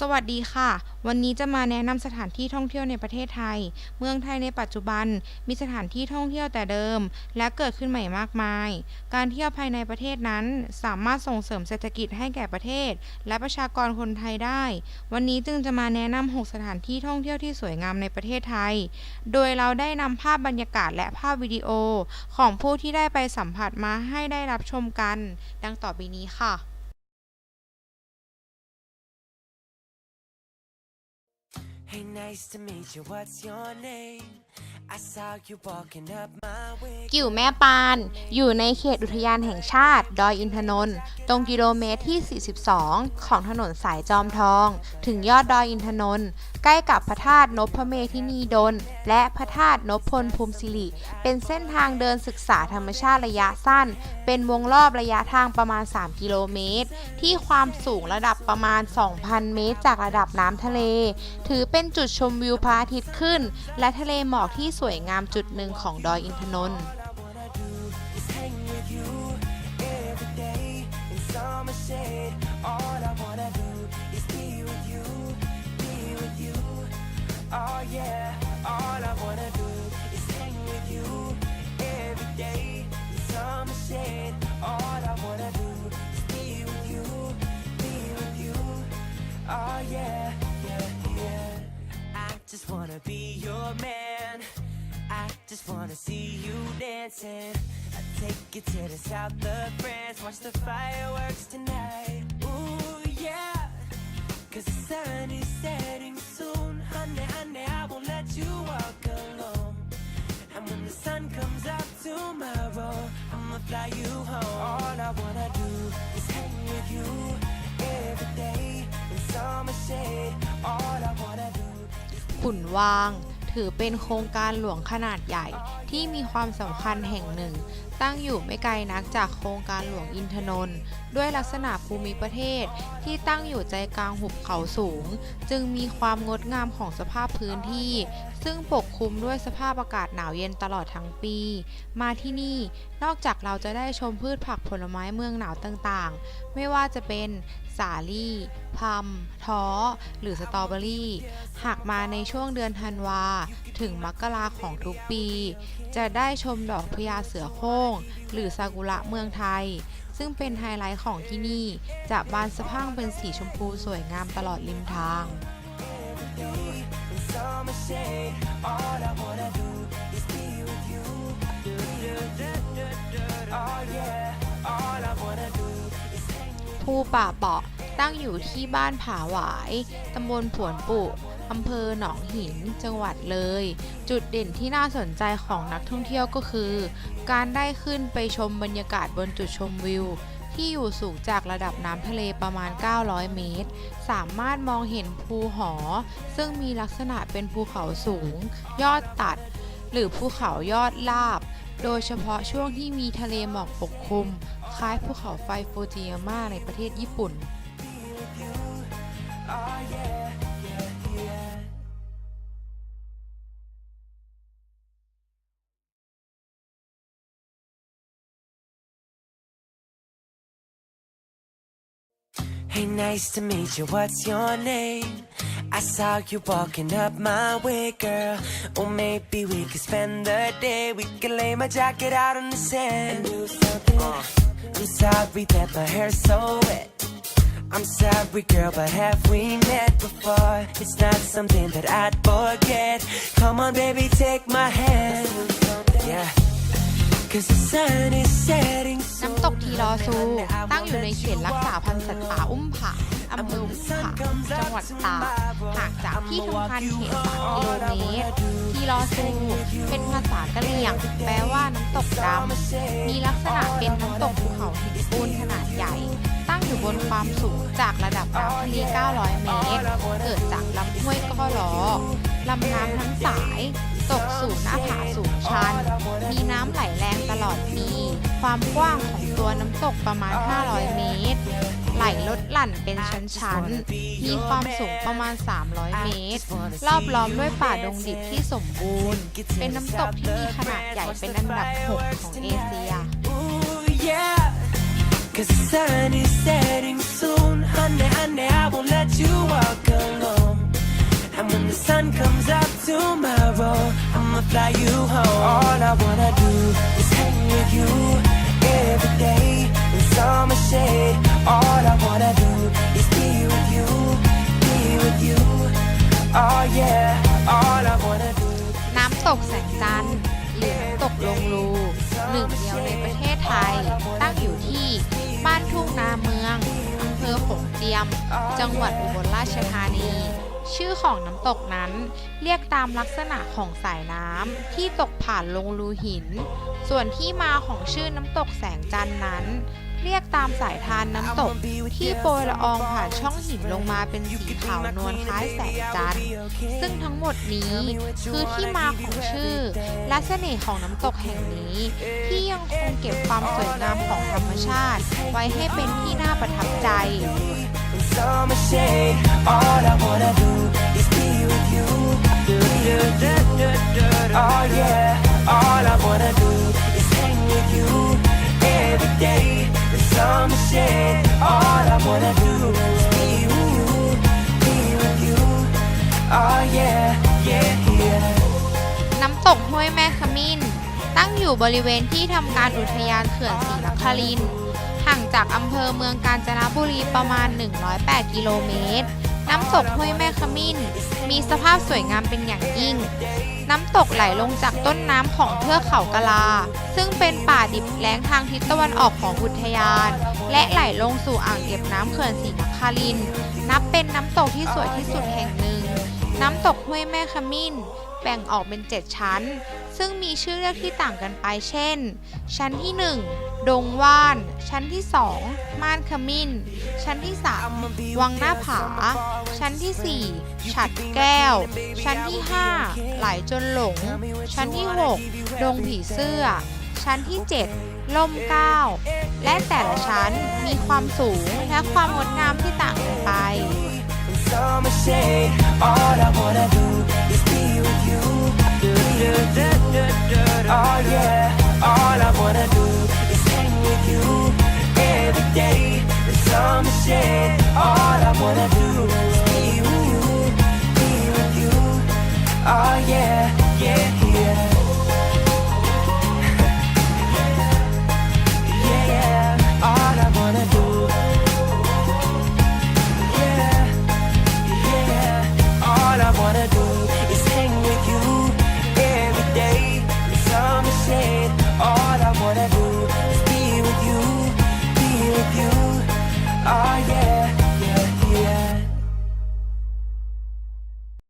สวัสดีค่ะ วันนี้จะมาแนะนำสถานที่ท่องเที่ยวในประเทศไทย เมืองไทยในปัจจุบัน มีสถานที่ท่องเที่ยวแต่เดิม และเกิดขึ้นใหม่มากมาย การเที่ยวภายในประเทศนั้น สามารถส่งเสริมเศรษฐกิจให้แก่ประเทศ และประชากรคนไทยได้ วันนี้จึงจะมาแนะนำ6สถานที่ท่องเที่ยวที่สวยงามในประเทศไทย โดยเราได้นำภาพบรรยากาศและภาพวิดีโอ ของผู้ที่ได้ไปสัมผัสมาให้ได้รับชมกัน ดังต่อไปนี้ค่ะ Hey, nice to meet you. What's your name? กิ่วแม่ปาน อยู่ในเขตอุทยานแห่งชาติ ดอยอินทนนท์ตรงกิโลเมตรที่ 42 ของถนนสายจอมทอง ถึงยอดดอยอินทนนท์ใกล้กับพระธาตุนพเมธินีดล และพระธาตุนพพลภูมิสิริ เป็นเส้นทางเดินศึกษาธรรมชาติระยะสั้น เป็นวงรอบระยะทางประมาณ 3 กิโลเมตร ที่ความสูงระดับประมาณ 2,000 เมตร จากระดับน้ำทะเล ถือเป็นจุดชมวิวพระอาทิตย์ขึ้น และทะเลหมอกที่สสวยงามจุดหนึ่งของดอยอินทนนท์ just wanna be your man I just wanna see you dancing. I take you to the south of France, watch the fireworks tonight. Ooh, yeah. Cause the sun is setting soon. Honey, honey, I won't let you walk alone. And when the sun comes out tomorrow, I'ma fly you home. All I wanna do is hang with you every day in summer shade. All I wanna do ขุนวาง ถือเป็นโครงการหลวงขนาดใหญ่ที่มีความสำคัญแห่งหนึ่ง ตั้งอยู่ไม่ไกลนักจากโครงการหลวงอินทนนท์ด้วยลักษณะภูมิประเทศที่ตั้งอยู่ใจกลางหุบเขาสูง จึงมีความงดงามของสภาพพื้นที่ ซึ่งปกคลุมด้วยสภาพอากาศหนาวเย็นตลอดทั้งปี มาที่นี่นอกจากเราจะได้ชมพืชผักผลไม้เมืองหนาวต่างๆ ไม่ว่าจะเป็นสาลี่พัมท้อ หรือสตรอเบอรี่ หากมาในช่วงเดือนธันวา ถึงมกราของทุกปี จะได้ชมดอกพญาเสือโคร่ง หรือซากุระเมืองไทย ซึ่งเป็นไฮไลท์ของที่นี่ จะบานสะพั่งเป็นสีชมพูสวยงามตลอดริมทาง in summer shade. All I wanna do is be with you. Oh yeah, all I wanna do is hang ภูป่าเปาะตั้งอยู่ที่บ้านผาหวาย ตำบลผวนปุอำเภอหนองหิน จังหวัดเลย จุดเด่นที่น่าสนใจของนักท่องเที่ยวก็คือ การได้ขึ้นไปชมบรรยากาศบนจุดชมวิว ที่อยู่สูงจากระดับน้ำทะเลประมาณ 900 เมตร สามารถมองเห็นภูหอ ซึ่งมีลักษณะเป็นภูเขาสูง ยอดตัด หรือภูเขายอดลาบ โดยเฉพาะช่วงที่มีทะเลหมอกปกคลุม คล้ายภูเขาไฟฟูจิยาม่าในประเทศญี่ปุ่น Hey, nice to meet you. What's your name? I saw you walking up my way, girl. Or maybe we could spend the day. We could lay my jacket out on the sand and do something. Uh. I'm sorry that my hair's so wet. I'm sorry, girl, but have we met before? It's not something that I'd forget. Come on, baby, take my hand. Yeah. Cause the sun is setting น้ำตกทีลอซู ตั้งอยู่ในเขตรักษาพันธุ์สัตว์ป่าอุ้มผางอำเภออุ้มผางจังหวัดตากห่างจากที่ทำการเขต3กิโลเมตรทีลอซู เป็นภาษากะเหรี่ยง แปลว่าน้ำตกดำมีลักษณะเป็นน้ำตกภูเขาหินปูนขนาดใหญ่ ตั้งอยู่บนความสูงจากระดับน้ำทะเล 900 เมตร เกิดจากลำห้วยก้อล้อลำน้ำทั้งสายตกสู่หน้าผาสูงชัน มีน้ำไหลแรงตลอดปี ความกว้างของ ตัวน้ำตกประมาณ 500 เมตร ไหลลดหลั่นเป็นชั้นๆ มีความสูงประมาณ 300 เมตร รอบล้อมด้วยป่าดงดิบที่สมบูรณ์ เป็นน้ำตกที่มีขนาดใหญ่เป็นอันดับ 6 ของเอเชีย Cause the sun is setting soon Honey, honey, I won't let you walk alone And when the sun comes up tomorrow I'ma fly you home All I wanna do is hang with you say All I wanna do is be with you, be with you. Oh yeah, all I wanna do. น้ำตกแสงจันทร์หรือน้ำตกลงรูหนึ่งเดียวในประเทศไทย ตั้งอยู่ที่บ้านทุ่งนาเมืองอำเภอโขงเจียม จังหวัดอุบลราชธานี ชื่อของน้ำตกนั้นเรียกตามลักษณะของสายน้ำที่ตกผ่านลงรูหิน ส่วนที่มาของชื่อน้ำตกแสงจันทร์นั้น เรียกตามสายทานน้ำตก ที่โปรยละอองผ่านช่องหินลงมาเป็นสีขาวนวลคล้ายแสงจันทร์ซึ่งทั้งหมดนี้คือที่มาของชื่อ และเสน่ห์ของน้ำตกแห่งนี้ ที่ยังคงเก็บความสวยงามของธรรมชาติ ไว้ให้เป็นที่น่าประทับใจ summer shade. All I wanna do น้ำตกห้วยแม่ขมิ้น ตั้งอยู่บริเวณที่ทำการอุทยานเขื่อนศรีนครินทร์ห่างจากอำเภอเมืองกาญจนบุรีประมาณ 108 กิโลเมตร น้ำตกห้วยแม่ขมิ้น มีสภาพสวยงามเป็นอย่างยิ่ง น้ำตกไหลลงจากต้นน้ำของเทือกเขากะลา ซึ่งเป็นป่าดิบแล้งทางทิศตะวันออกของอุทยาน และไหลลงสู่อ่างเก็บน้ำเขื่อนศรีนคริน นับเป็นน้ำตกที่สวยที่สุดแห่งหนึ่ง น้ำตกห้วยแม่ขมิ้น แบ่งออกเป็น 7 ชั้น ซึ่งมีชื่อเรียกที่ต่างกันไป เช่น ชั้นที่ 1 ดงว่าน ชั้นที่2ม่านขมิ้น ชั้นที่3วังหน้าผา ชั้นที่4ฉัดแก้ว ชั้นที่5ไหลจนหลง ชั้นที่6ดงผีเสื้อ ชั้นที่7ล่มเก้าและแต่ละชั้นมีความสูงและความงดงามที่ต่างกันไป Oh yeah, yeah, yeah. yeah, yeah. All I wanna do. Yeah, yeah. All I wanna do is hang with you.